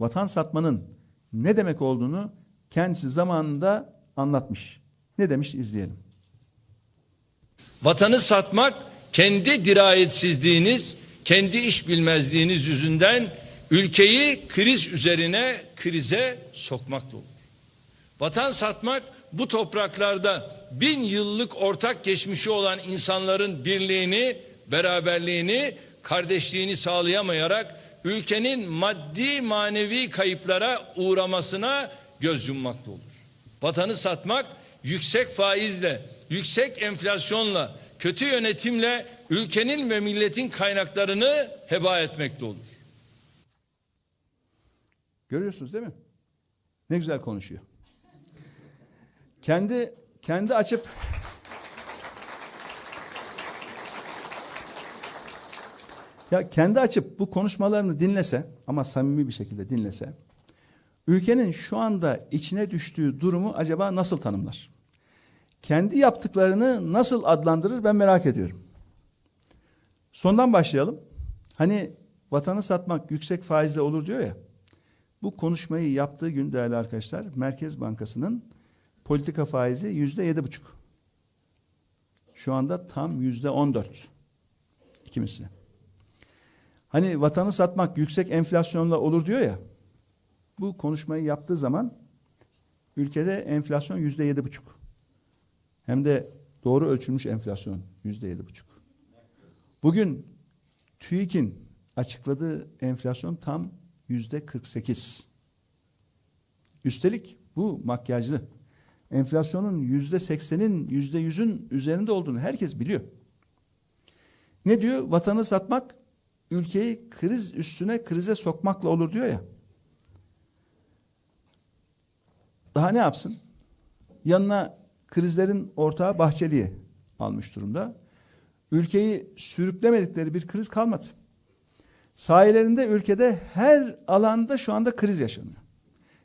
vatan satmanın ne demek olduğunu kendisi zamanında anlatmış. Ne demiş izleyelim. Vatanı satmak kendi dirayetsizliğiniz, kendi iş bilmezliğiniz yüzünden ülkeyi kriz üzerine krize sokmakla olur. Vatan satmak bu topraklarda bin yıllık ortak geçmişi olan insanların birliğini, beraberliğini, kardeşliğini sağlayamayarak ülkenin maddi manevi kayıplara uğramasına göz yummakla olur. Vatanı satmak yüksek faizle, yüksek enflasyonla, kötü yönetimle ülkenin ve milletin kaynaklarını heba etmekte olur. Görüyorsunuz değil mi? Ne güzel konuşuyor. Kendi kendi açıp ya kendi açıp bu konuşmalarını dinlese ama samimi bir şekilde dinlese ülkenin şu anda içine düştüğü durumu acaba nasıl tanımlar? Kendi yaptıklarını nasıl adlandırır ben merak ediyorum. Sondan başlayalım. Hani vatanı satmak yüksek faizle olur diyor ya. Bu konuşmayı yaptığı gün değerli arkadaşlar Merkez Bankası'nın politika faizi yüzde yedi buçuk. Şu anda tam yüzde on dört. İkimisi. Hani vatanı satmak yüksek enflasyonla olur diyor ya. Bu konuşmayı yaptığı zaman ülkede enflasyon yüzde yedi buçuk. Hem de doğru ölçülmüş enflasyon yüzde yedi buçuk. Bugün TÜİK'in açıkladığı enflasyon tam yüzde 48. Üstelik bu makyajlı. Enflasyonun yüzde 80'in yüzde 100'ün üzerinde olduğunu herkes biliyor. Ne diyor? Vatanı satmak ülkeyi kriz üstüne krize sokmakla olur diyor ya. Daha ne yapsın? Yanına krizlerin ortağı Bahçeli'yi almış durumda. Ülkeyi sürüklemedikleri bir kriz kalmadı. Sahilerinde ülkede her alanda şu anda kriz yaşanıyor.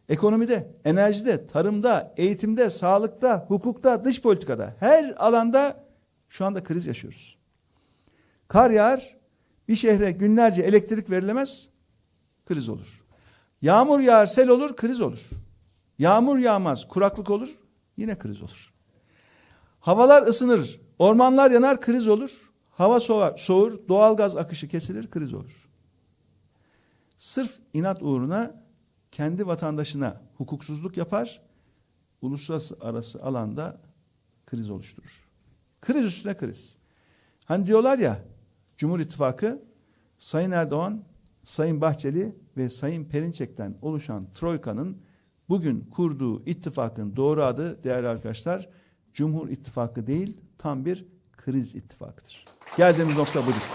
Ekonomide, enerjide, tarımda, eğitimde, sağlıkta, hukukta, dış politikada her alanda şu anda kriz yaşıyoruz. Kar yağar, bir şehre günlerce elektrik verilemez, kriz olur. Yağmur yağar, sel olur, kriz olur. Yağmur yağmaz, kuraklık olur, yine kriz olur. Havalar ısınır, ormanlar yanar, kriz olur. Hava soğur, soğur doğalgaz akışı kesilir, kriz olur. Sırf inat uğruna kendi vatandaşına hukuksuzluk yapar, uluslararası arası alanda kriz oluşturur. Kriz üstüne kriz. Hani diyorlar ya Cumhur İttifakı Sayın Erdoğan, Sayın Bahçeli ve Sayın Perinçek'ten oluşan Troika'nın bugün kurduğu ittifakın doğru adı değerli arkadaşlar Cumhur İttifakı değil tam bir kriz ittifakıdır. Geldiğimiz nokta budur.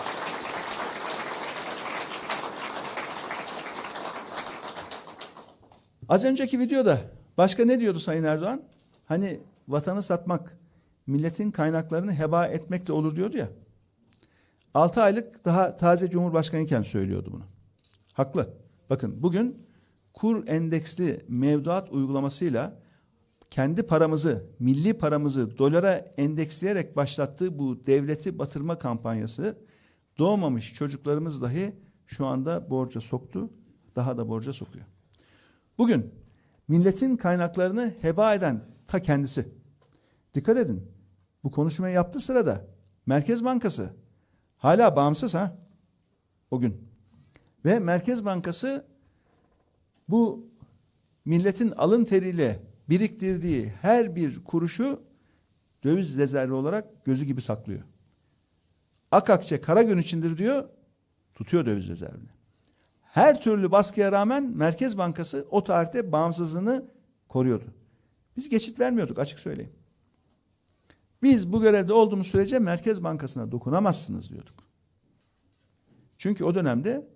Az önceki videoda başka ne diyordu Sayın Erdoğan? Hani vatanı satmak, milletin kaynaklarını heba etmekle olur diyordu ya. 6 aylık daha taze Cumhurbaşkanı iken söylüyordu bunu. Haklı. Bakın bugün kur endeksli mevduat uygulamasıyla kendi paramızı, milli paramızı dolara endeksleyerek başlattığı bu devleti batırma kampanyası doğmamış çocuklarımız dahi şu anda borca soktu, daha da borca sokuyor. Bugün milletin kaynaklarını heba eden ta kendisi. Dikkat edin. Bu konuşmayı yaptığı sırada Merkez Bankası hala bağımsız ha o gün. Ve Merkez Bankası bu milletin alın teriyle biriktirdiği her bir kuruşu döviz rezervi olarak gözü gibi saklıyor. Akakçe kara gün içindir diyor, tutuyor döviz rezervini. Her türlü baskıya rağmen Merkez Bankası o tarihte bağımsızlığını koruyordu. Biz geçit vermiyorduk açık söyleyeyim. Biz bu görevde olduğumuz sürece Merkez Bankası'na dokunamazsınız diyorduk. Çünkü o dönemde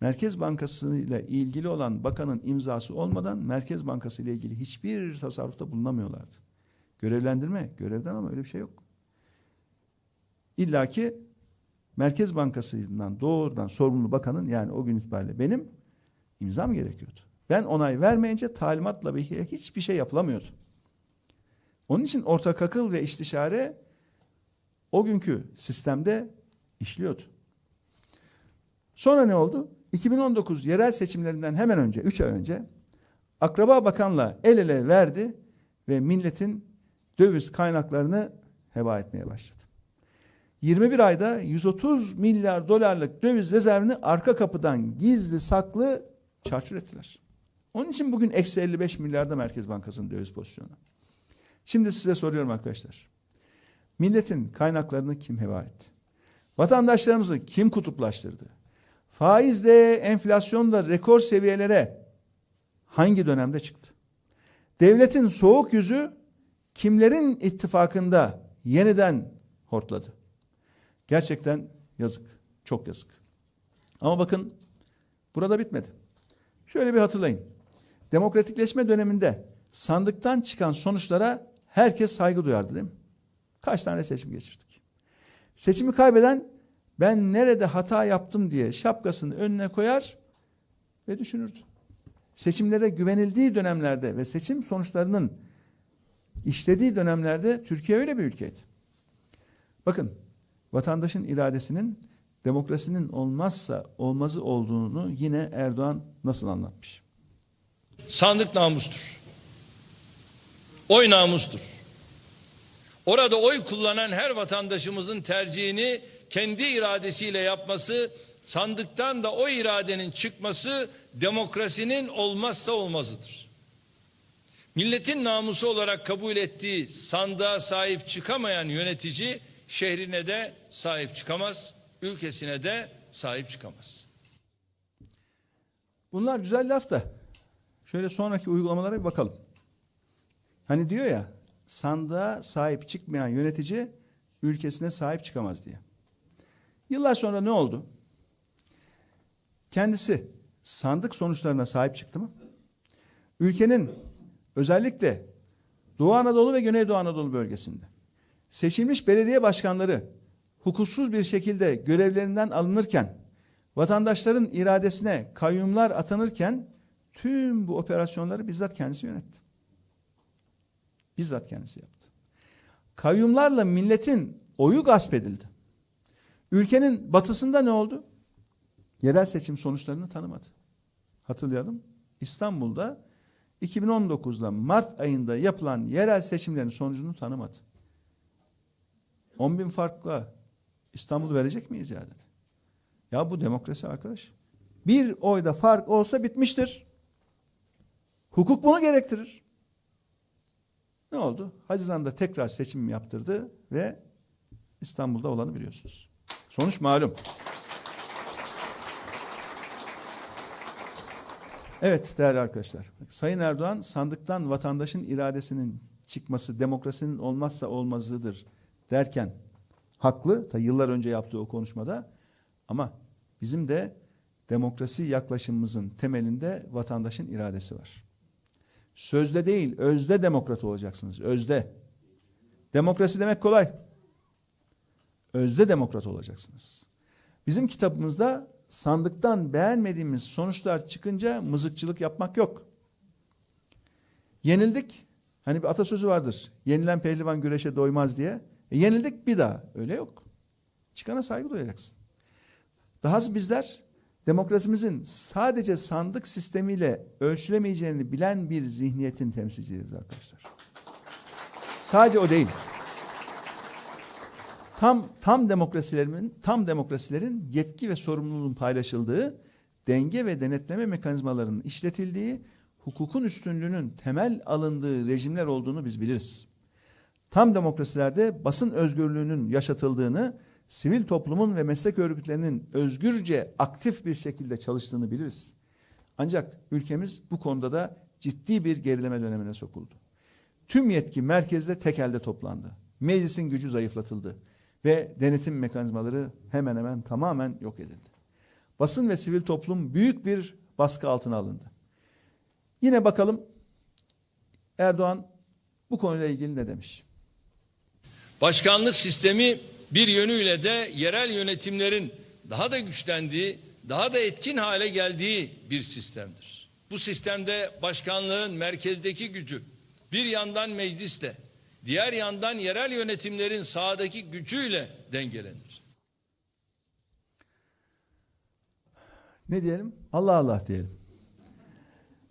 Merkez Bankası ile ilgili olan bakanın imzası olmadan Merkez Bankası ile ilgili hiçbir tasarrufta bulunamıyorlardı. Görevlendirme, görevden ama öyle bir şey yok. İlla ki Merkez Bankası'ndan doğrudan sorumlu bakanın yani o gün itibariyle benim imzam gerekiyordu. Ben onay vermeyince talimatla bir hiçbir şey yapılamıyordu. Onun için ortak akıl ve istişare o günkü sistemde işliyordu. Sonra ne oldu? 2019 yerel seçimlerinden hemen önce, 3 ay önce Akraba Bakan'la el ele verdi ve milletin döviz kaynaklarını heba etmeye başladı. 21 ayda 130 milyar dolarlık döviz rezervini arka kapıdan gizli saklı çarçur ettiler. Onun için bugün eksi 55 milyarda Merkez Bankası'nın döviz pozisyonu. Şimdi size soruyorum arkadaşlar. Milletin kaynaklarını kim heba etti? Vatandaşlarımızı kim kutuplaştırdı? Faizle, enflasyonla rekor seviyelere hangi dönemde çıktı? Devletin soğuk yüzü kimlerin ittifakında yeniden hortladı? Gerçekten yazık, çok yazık. Ama bakın burada bitmedi. Şöyle bir hatırlayın. Demokratikleşme döneminde sandıktan çıkan sonuçlara herkes saygı duyardı değil mi? Kaç tane seçim geçirdik? Seçimi kaybeden ben nerede hata yaptım diye şapkasını önüne koyar ve düşünürdü. Seçimlere güvenildiği dönemlerde ve seçim sonuçlarının işlediği dönemlerde Türkiye öyle bir ülkeydi. Bakın vatandaşın iradesinin demokrasinin olmazsa olmazı olduğunu yine Erdoğan nasıl anlatmış? Sandık namustur. Oy namustur. Orada oy kullanan her vatandaşımızın tercihini kendi iradesiyle yapması, sandıktan da o iradenin çıkması demokrasinin olmazsa olmazıdır. Milletin namusu olarak kabul ettiği sandığa sahip çıkamayan yönetici şehrine de sahip çıkamaz, ülkesine de sahip çıkamaz. Bunlar güzel laf da şöyle sonraki uygulamalara bir bakalım. Hani diyor ya sandığa sahip çıkmayan yönetici ülkesine sahip çıkamaz diye. Yıllar sonra ne oldu? Kendisi sandık sonuçlarına sahip çıktı mı? Ülkenin özellikle Doğu Anadolu ve Güneydoğu Anadolu bölgesinde seçilmiş belediye başkanları hukuksuz bir şekilde görevlerinden alınırken vatandaşların iradesine kayyumlar atanırken tüm bu operasyonları bizzat kendisi yönetti. Bizzat kendisi yaptı. Kayyumlarla milletin oyu gasp edildi. Ülkenin batısında ne oldu? Yerel seçim sonuçlarını tanımadı. Hatırlayalım. İstanbul'da 2019'da Mart ayında yapılan yerel seçimlerin sonucunu tanımadı. 10 bin farkla İstanbul'u verecek miyiz ya dedi. Ya bu demokrasi arkadaş. Bir oyda fark olsa bitmiştir. Hukuk bunu gerektirir. Ne oldu? Haziran'da tekrar seçim yaptırdı ve İstanbul'da olanı biliyorsunuz. Sonuç malum. Evet değerli arkadaşlar. Sayın Erdoğan sandıktan vatandaşın iradesinin çıkması demokrasinin olmazsa olmazıdır derken haklı. Ta yıllar önce yaptığı o konuşmada ama bizim de demokrasi yaklaşımımızın temelinde vatandaşın iradesi var. Sözde değil, özde demokrat olacaksınız. Özde. Demokrasi demek kolay. Özde demokrat olacaksınız. Bizim kitabımızda sandıktan beğenmediğimiz sonuçlar çıkınca mızıkçılık yapmak yok. Yenildik. Hani bir atasözü vardır. Yenilen pehlivan güreşe doymaz diye. E, yenildik bir daha. Öyle yok. Çıkana saygı duyacaksın. Dahası bizler demokrasimizin sadece sandık sistemiyle ölçülemeyeceğini bilen bir zihniyetin temsilcileriyiz arkadaşlar. Sadece o değil. Tam tam demokrasilerin tam demokrasilerin yetki ve sorumluluğun paylaşıldığı, denge ve denetleme mekanizmalarının işletildiği, hukukun üstünlüğünün temel alındığı rejimler olduğunu biz biliriz. Tam demokrasilerde basın özgürlüğünün yaşatıldığını, sivil toplumun ve meslek örgütlerinin özgürce aktif bir şekilde çalıştığını biliriz. Ancak ülkemiz bu konuda da ciddi bir gerileme dönemine sokuldu. Tüm yetki merkezde tek elde toplandı. Meclisin gücü zayıflatıldı ve denetim mekanizmaları hemen hemen tamamen yok edildi. Basın ve sivil toplum büyük bir baskı altına alındı. Yine bakalım Erdoğan bu konuyla ilgili ne demiş? Başkanlık sistemi bir yönüyle de yerel yönetimlerin daha da güçlendiği, daha da etkin hale geldiği bir sistemdir. Bu sistemde başkanlığın merkezdeki gücü bir yandan meclisle, diğer yandan yerel yönetimlerin sahadaki gücüyle dengelenir. Ne diyelim? Allah Allah diyelim.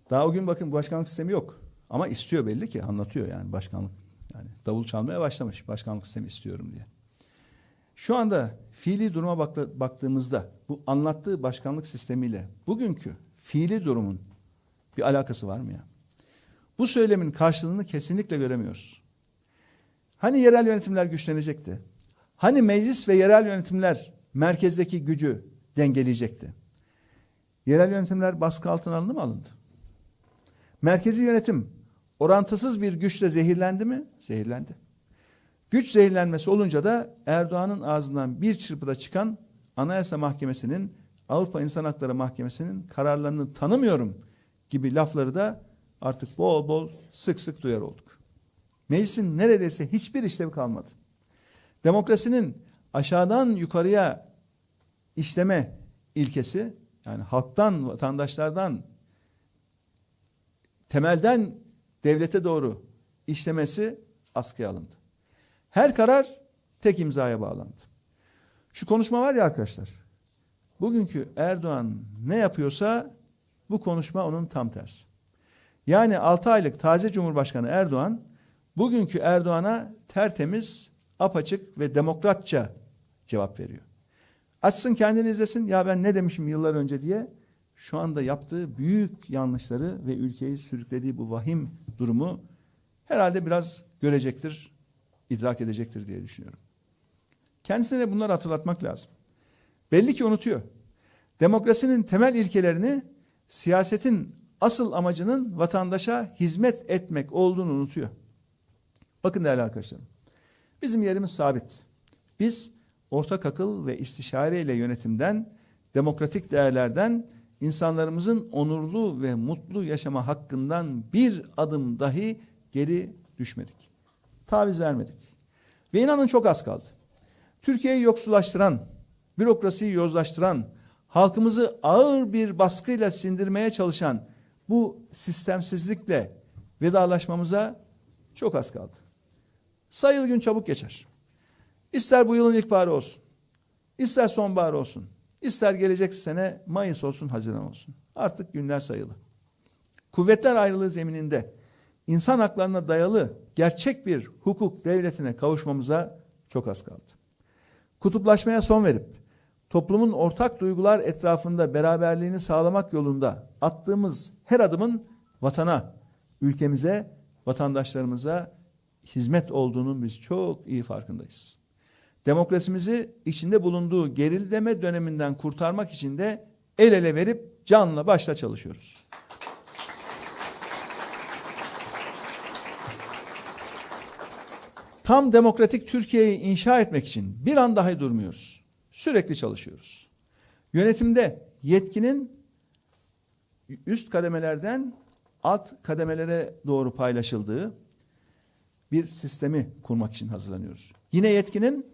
Daha o gün bakın başkanlık sistemi yok. Ama istiyor belli ki anlatıyor yani başkanlık. Yani davul çalmaya başlamış başkanlık sistemi istiyorum diye. Şu anda fiili duruma baktığımızda bu anlattığı başkanlık sistemiyle bugünkü fiili durumun bir alakası var mı ya? Bu söylemin karşılığını kesinlikle göremiyoruz. Hani yerel yönetimler güçlenecekti? Hani meclis ve yerel yönetimler merkezdeki gücü dengeleyecekti? Yerel yönetimler baskı altına alındı mı alındı? Merkezi yönetim orantısız bir güçle zehirlendi mi? Zehirlendi. Güç zehirlenmesi olunca da Erdoğan'ın ağzından bir çırpıda çıkan Anayasa Mahkemesi'nin, Avrupa İnsan Hakları Mahkemesi'nin kararlarını tanımıyorum gibi lafları da artık bol bol sık sık duyar olduk. Meclisin neredeyse hiçbir işlevi kalmadı. Demokrasinin aşağıdan yukarıya işleme ilkesi yani halktan, vatandaşlardan temelden devlete doğru işlemesi askıya alındı. Her karar tek imzaya bağlandı. Şu konuşma var ya arkadaşlar. Bugünkü Erdoğan ne yapıyorsa bu konuşma onun tam tersi. Yani 6 aylık taze Cumhurbaşkanı Erdoğan bugünkü Erdoğan'a tertemiz, apaçık ve demokratça cevap veriyor. Açsın kendini izlesin ya ben ne demişim yıllar önce diye şu anda yaptığı büyük yanlışları ve ülkeyi sürüklediği bu vahim durumu herhalde biraz görecektir, idrak edecektir diye düşünüyorum. Kendisine de bunları hatırlatmak lazım. Belli ki unutuyor. Demokrasinin temel ilkelerini siyasetin asıl amacının vatandaşa hizmet etmek olduğunu unutuyor. Bakın değerli arkadaşlarım. Bizim yerimiz sabit. Biz ortak akıl ve istişare ile yönetimden, demokratik değerlerden, insanlarımızın onurlu ve mutlu yaşama hakkından bir adım dahi geri düşmedik. Taviz vermedik. Ve inanın çok az kaldı. Türkiye'yi yoksullaştıran, bürokrasiyi yozlaştıran, halkımızı ağır bir baskıyla sindirmeye çalışan bu sistemsizlikle vedalaşmamıza çok az kaldı. Sayılı gün çabuk geçer. İster bu yılın ilkbaharı olsun, ister sonbahar olsun, ister gelecek sene Mayıs olsun, Haziran olsun. Artık günler sayılı. Kuvvetler ayrılığı zemininde insan haklarına dayalı gerçek bir hukuk devletine kavuşmamıza çok az kaldı. Kutuplaşmaya son verip toplumun ortak duygular etrafında beraberliğini sağlamak yolunda attığımız her adımın vatana, ülkemize, vatandaşlarımıza hizmet olduğunun biz çok iyi farkındayız. Demokrasimizi içinde bulunduğu gerileme döneminden kurtarmak için de el ele verip canla başla çalışıyoruz. Tam demokratik Türkiye'yi inşa etmek için bir an dahi durmuyoruz. Sürekli çalışıyoruz. Yönetimde yetkinin üst kademelerden alt kademelere doğru paylaşıldığı bir sistemi kurmak için hazırlanıyoruz. Yine yetkinin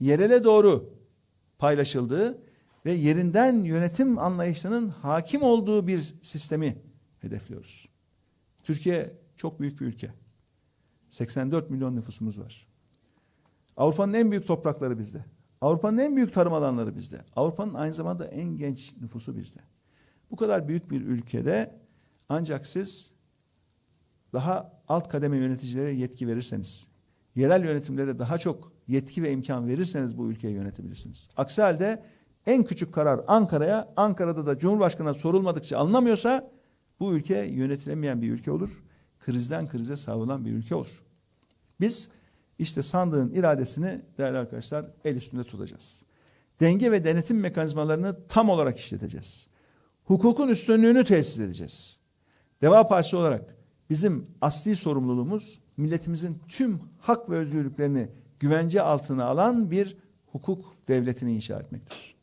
yerele doğru paylaşıldığı ve yerinden yönetim anlayışının hakim olduğu bir sistemi hedefliyoruz. Türkiye çok büyük bir ülke. 84 milyon nüfusumuz var. Avrupa'nın en büyük toprakları bizde. Avrupa'nın en büyük tarım alanları bizde. Avrupa'nın aynı zamanda en genç nüfusu bizde. Bu kadar büyük bir ülkede ancak siz daha alt kademe yöneticilere yetki verirseniz, yerel yönetimlere daha çok yetki ve imkan verirseniz bu ülkeyi yönetebilirsiniz. Aksi halde en küçük karar Ankara'ya, Ankara'da da Cumhurbaşkanı'na sorulmadıkça alınamıyorsa bu ülke yönetilemeyen bir ülke olur. Krizden krize savrulan bir ülke olur. Biz işte sandığın iradesini değerli arkadaşlar el üstünde tutacağız. Denge ve denetim mekanizmalarını tam olarak işleteceğiz. Hukukun üstünlüğünü tesis edeceğiz. Deva Partisi olarak bizim asli sorumluluğumuz milletimizin tüm hak ve özgürlüklerini güvence altına alan bir hukuk devletini inşa etmektir.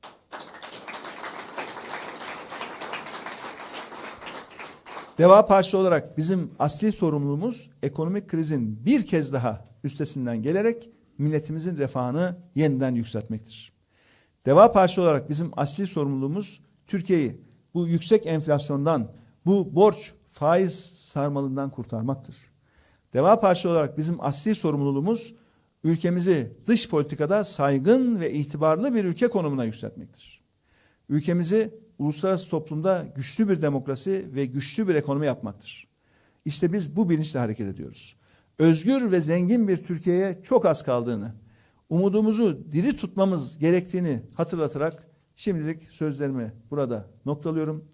Deva Partisi olarak bizim asli sorumluluğumuz ekonomik krizin bir kez daha üstesinden gelerek milletimizin refahını yeniden yükseltmektir. Deva Partisi olarak bizim asli sorumluluğumuz Türkiye'yi bu yüksek enflasyondan, bu borç faiz sarmalından kurtarmaktır. Deva Partisi olarak bizim asli sorumluluğumuz ülkemizi dış politikada saygın ve itibarlı bir ülke konumuna yükseltmektir. Ülkemizi uluslararası toplumda güçlü bir demokrasi ve güçlü bir ekonomi yapmaktır. İşte biz bu bilinçle hareket ediyoruz. Özgür ve zengin bir Türkiye'ye çok az kaldığını, umudumuzu diri tutmamız gerektiğini hatırlatarak şimdilik sözlerimi burada noktalıyorum.